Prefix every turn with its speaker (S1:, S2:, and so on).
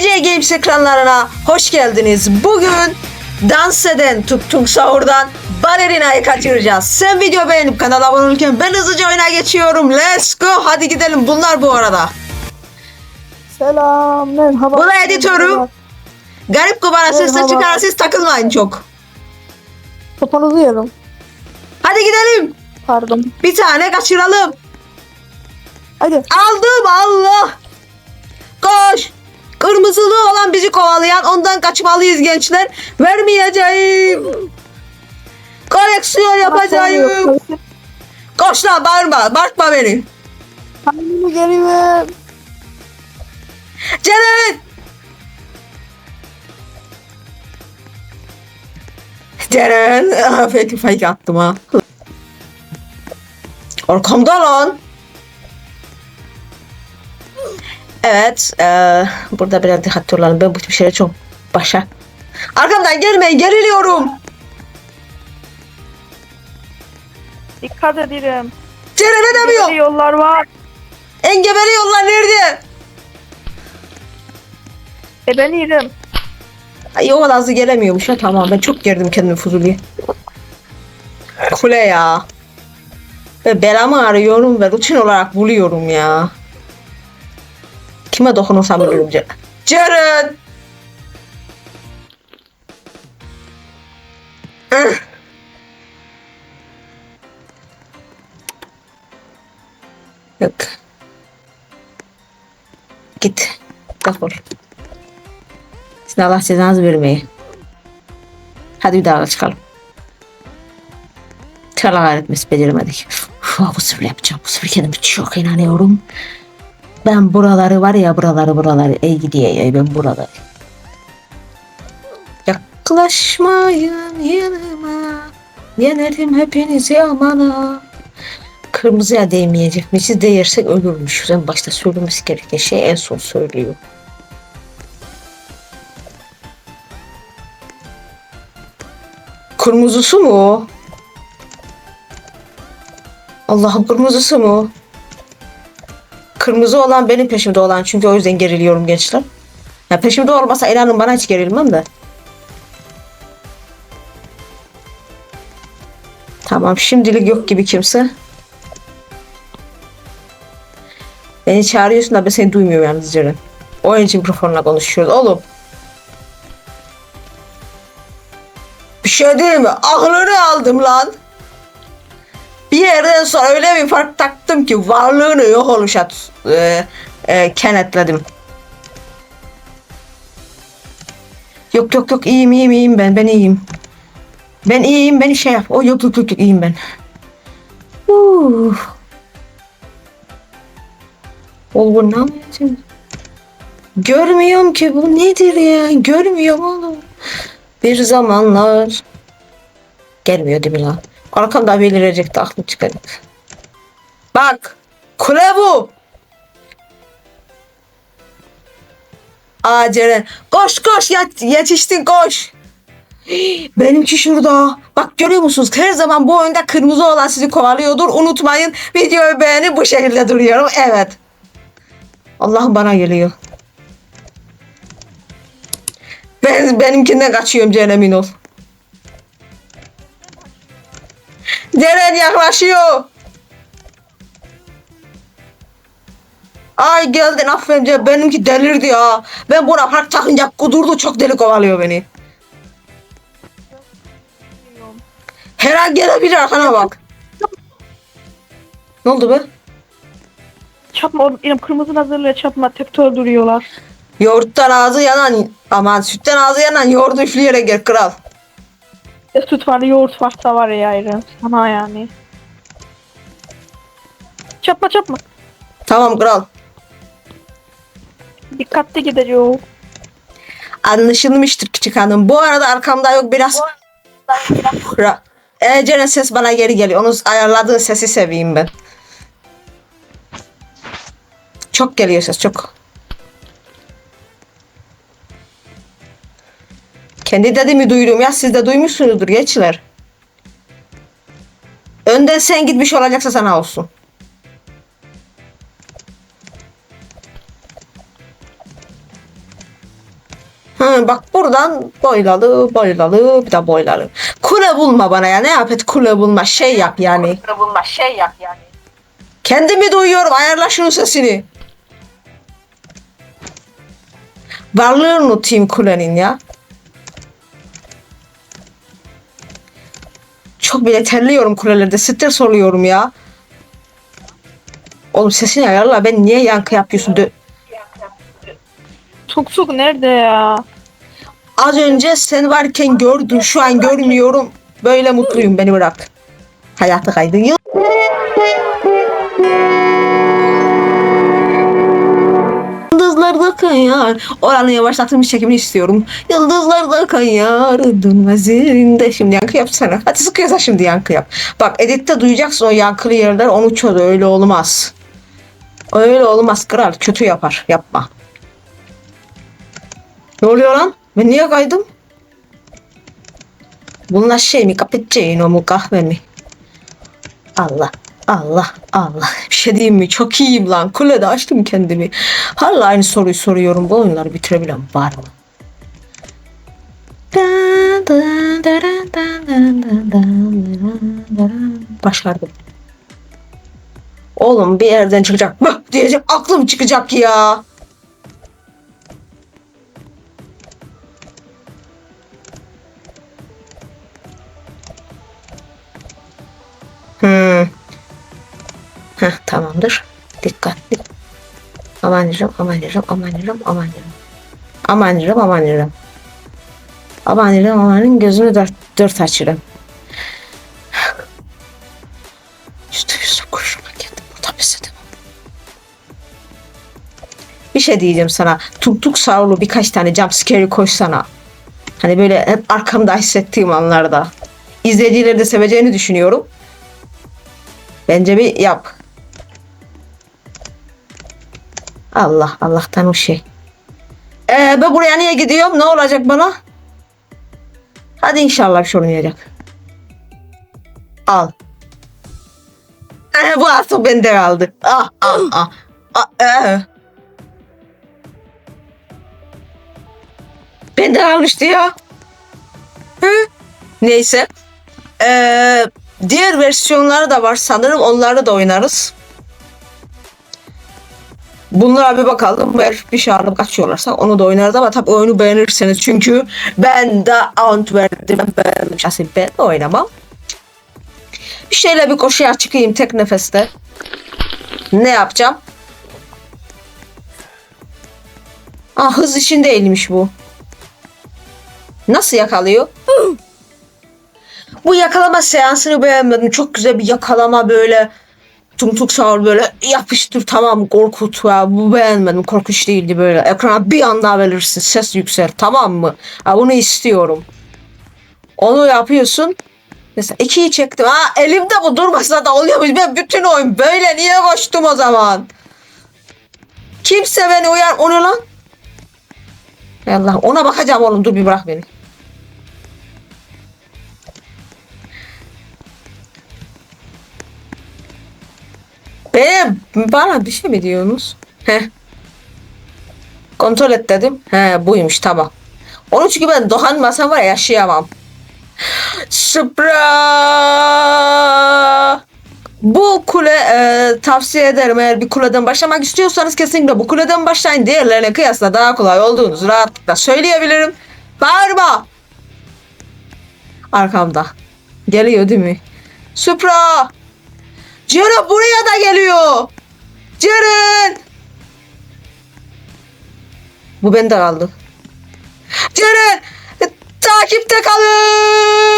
S1: CC Games ekranlarına hoş geldiniz. Bugün dans eden Tuk Sahur'dan Balerina'yı kaçıracağız. Sen video beğenip kanala abone olurken ben hızlıca oyuna geçiyorum. Let's go. Hadi gidelim. Bunlar bu arada.
S2: Selam merhaba.
S1: Bu da editörüm. Garip kubara sesle çıkar siz takılmayın çok.
S2: Topunuzu yerim.
S1: Hadi gidelim.
S2: Pardon.
S1: Bir tane kaçıralım.
S2: Hadi.
S1: Aldım Allah. Koş. Kırmızılı olan bizi kovalayan ondan kaçmalıyız gençler. Vermeyeceğim. Koleksiyon yapacağım. Koş lan bağırma. Bağırtma beni.
S2: Kendimi geri ver.
S1: Ceren. Ceren. Fake fake attım ha. Arkamda lan. Evet. eee, burada biraz dikkatli olalım. Ben bu tip şeylere çok başa. Arkamdan gelmeyin. Geriliyorum.
S2: Dikkat ederim.
S1: Ceren edemiyor.
S2: Böyle yollar var.
S1: Engebeli yollar nerede?
S2: E ben yerim.
S1: Ay o kadar hızlı gelemiyormuş ha tamam ben çok gerdim kendimi Fuzuli'ye. Kule ya. Ve belamı arıyorum ve rutin olarak buluyorum ya. Kime dokunursam ölürüm. Ceren! Ih. Yok. Git. Defol. Sizin Allah cezanızı vermeye. Hadi bir daha çıkalım. Çala gayretmesi beceremedik. Uf, bu sefer yapacağım. Bu sefer kendime çok inanıyorum. Ben buraları var ya buraları buraları. Ey gidiyor ey ben buraları. Yaklaşmayın yanıma. Yenerim hepinizi amana. Kırmızıya değmeyecekmişiz. Değersek ölürmüşüz. En başta söylemesi gereken şey en son söylüyor. Kırmızısı mı o? Allah'ım kırmızısı mı o? Kırmızı olan benim peşimde olan çünkü o yüzden geriliyorum gençler. Ya peşimde olmasa inanın bana hiç gerilmem de. Tamam şimdilik yok gibi kimse. Beni çağırıyorsun da ben seni duymuyorum yalnız Ceren. Oyuncu mikrofonla konuşuyoruz oğlum. Bir şey değil mi? Aklını aldım lan. Bir yerden sonra öyle bir fark taktım ki varlığını yok oluşa e, e, kenetledim. Yok yok yok iyiyim iyiyim iyiyim ben ben iyiyim. Ben iyiyim beni şey yap. O yok yok yok yok, iyiyim ben. Uh. Oğlum ne yapıyorsun? Görmüyorum ki bu nedir ya? Görmüyorum oğlum. Bir zamanlar gelmiyor değil mi lan? Arkamda belirecekti aklım çıkarıp. Bak kule bu. Aa Ceren koş koş yet, yetiştin koş. Benimki şurada. Bak görüyor musunuz? Her zaman bu oyunda kırmızı olan sizi kovalıyordur. Unutmayın. Videoyu beğenip bu şekilde duruyorum. Evet. Allah'ım bana geliyor. Ben benimkinden kaçıyorum Ceren ol. Ceren yaklaşıyor. Ay geldin aferin Ceren. Benimki delirdi ya. Ben buna park takınca kudurdu çok deli kovalıyor beni. Her an gelebilir arkana bak. Ne oldu be?
S2: Çapma oğlum benim kırmızı nazarıyla çapma tepte duruyorlar.
S1: Yoğurttan ağzı yanan aman sütten ağzı yanan yoğurdu üfleyerek gel kral.
S2: E, süt var yoğurt varsa var ya ayrı. Sana yani. Çapma çapma.
S1: Tamam kral.
S2: Dikkatli gideceğim.
S1: Anlaşılmıştır küçük hanım. Bu arada arkamda yok biraz. Ra- Ee, Ceren ses bana geri geliyor. Onun ayarladığı sesi seveyim ben. Çok geliyor ses çok. Kendi dediğimi duydum ya siz de duymuşsunuzdur gençler. Önden sen gitmiş olacaksa sana olsun. Ha, bak buradan boylalı boylalı bir de boylalı. Kule bulma bana ya ne yap et kule bulma şey yap yani.
S2: bulma şey yap yani.
S1: Kendimi duyuyorum ayarla şunun sesini. Varlığını unutayım kulenin ya. Çok bile terliyorum kulelerde stres oluyorum ya. Oğlum sesini ayarla ben niye yankı yapıyorsun? Dö-
S2: Tuk tuk nerede ya?
S1: Az önce sen varken gördüm şu an görmüyorum. Böyle mutluyum beni bırak. Hayatı kaydın. Yıldızlar da kayar. Oranın yavaşlatılmış çekimini istiyorum. Yıldızlar da kayar. Dönmez yerinde. Şimdi yankı yapsana. Hadi sıkıyorsa şimdi yankı yap. Bak editte duyacaksın o yankılı yerler. Onu çöz. Öyle olmaz. Öyle olmaz kral. Kötü yapar. Yapma. Ne oluyor lan? Ben niye kaydım? Bunlar şey mi? Cappuccino mu? Kahve mi? Allah. Allah. Allah. Bir şey diyeyim mi? Çok iyiyim lan. Kulede açtım kendimi. Hala aynı soruyu soruyorum. Bu oyunları bitirebilen var mı? Başardım. Oğlum bir yerden çıkacak. Bak diyeceğim aklım çıkacak ya. Heh, tamamdır. Dikkatli. Aman yürüm, aman yürüm, aman yürüm, aman yürüm. Aman yürüm, aman yürüm. Aman yürüm, amanın gözünü dört, dört açırım. Yüzde yüz kurşuna geldim. Burada pes edemem. Bir şey diyeceğim sana. Tuk tuk sarılı birkaç tane jumpscare koysana. Hani böyle hep arkamda hissettiğim anlarda. İzleyicileri de seveceğini düşünüyorum. Bence bir yap. Allah Allah'tan o şey. Ee, ben buraya niye gidiyorum? Ne olacak bana? Hadi inşallah bir şey olmayacak. Al. Ee, bu artık bende kaldı. Ah ah ah. ah ee. Bende kalmıştı ya. Hı? Neyse. Ee, diğer versiyonları da var sanırım. Onları da oynarız. Bunlara bir bakalım. Eğer bir şey alıp kaçıyorlarsa onu da oynarız ama tabii oyunu beğenirseniz çünkü ben de ant verdim. Ben beğendim. Şahsen ben de oynamam. Bir şeyle bir koşuya çıkayım tek nefeste. Ne yapacağım? Ah hız için değilmiş bu. Nasıl yakalıyor? Bu yakalama seansını beğenmedim. Çok güzel bir yakalama böyle tum tuk sağır böyle yapıştır tamam korkut ya bu beğenmedim korkunç değildi böyle. Ekrana bir anda verirsin ses yüksel tamam mı? Ha, bunu istiyorum. Onu yapıyorsun. Mesela ikiyi çektim. Ha elimde bu durmasa da oluyormuş ben bütün oyun böyle niye koştum o zaman? Kimse beni uyar onu lan? Allah ona bakacağım oğlum dur bir bırak beni Benim bana bir şey mi diyorsunuz? Heh. Kontrol et dedim. He buymuş tamam. Onun çünkü ben dokanmasam var ya yaşayamam. Supra. Bu kule e, tavsiye ederim eğer bir kuleden başlamak istiyorsanız kesinlikle bu kuleden başlayın. Diğerlerine kıyasla daha kolay olduğunuzu rahatlıkla söyleyebilirim. Bağırma. Arkamda. Geliyor değil mi? Supra. Ceren buraya da geliyor. Ceren. Bu bende kaldı. Ceren takipte kalın.